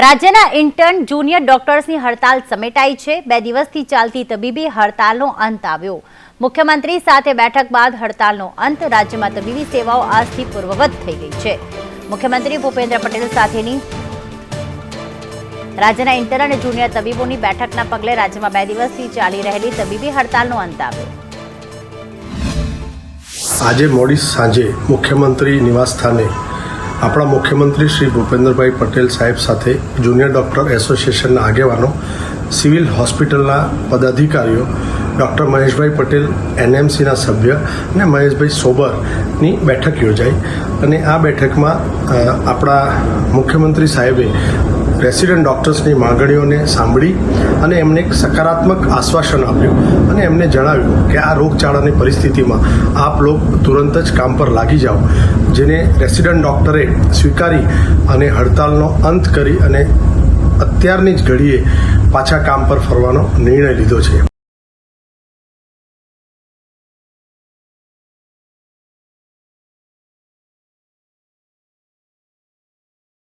રાજ્યના intern junior ડોક્ટર્સની હડતાલ સમેટાઈ છે. બે દિવસથી ચાલતી તબીબી હડતાલનો અંત આવ્યો. મુખ્યમંત્રી સાથે બેઠક બાદ હડતાલનો અંત રાજ્યમાં તબીબી સેવાઓ આજથી પૂર્વવત થઈ ગઈ છે. મુખ્યમંત્રી ભૂપેન્દ્ર પટેલ સાથેની રાજ્યના ઇન્ટર્ન અને જુનિયર તબીબોની બેઠકના પગલે રાજ્યમાં બે દિવસથી ચાલી રહેલી તબીબી હડતાલનો અંત આવ્યો. આજે મોડી સાંજે મુખ્યમંત્રી નિવાસસ્થાને આપણા મુખ્યમંત્રી શ્રી ભૂપેન્દ્રભાઈ પટેલ સાહેબ સાથે જુનિયર ડૉક્ટર એસોસિએશનના આગેવાનો, સિવિલ હોસ્પિટલના પદાધિકારીઓ, ડૉક્ટર મહેશભાઈ પટેલ, એનએમસીના સભ્ય અને મહેશભાઈ સોબરની બેઠક યોજાઈ. અને આ બેઠકમાં આપણા મુખ્યમંત્રી સાહેબે રેસિડન્ટ ડૉક્ટર્સની માગણીઓને સાંભળી અને એમને એક સકારાત્મક આશ્વાસન આપ્યું અને એમને જણાવ્યું કે આ રોગચાળાની પરિસ્થિતિમાં આપ લોગ તુરંત જ કામ પર લાગી જાઓ, જેને રેસિડન્ટ ડૉક્ટરે સ્વીકારી અને હડતાલનો અંત કરી અને અત્યારની જ ઘડીએ પાછા કામ પર ફરવાનો નિર્ણય લીધો છે.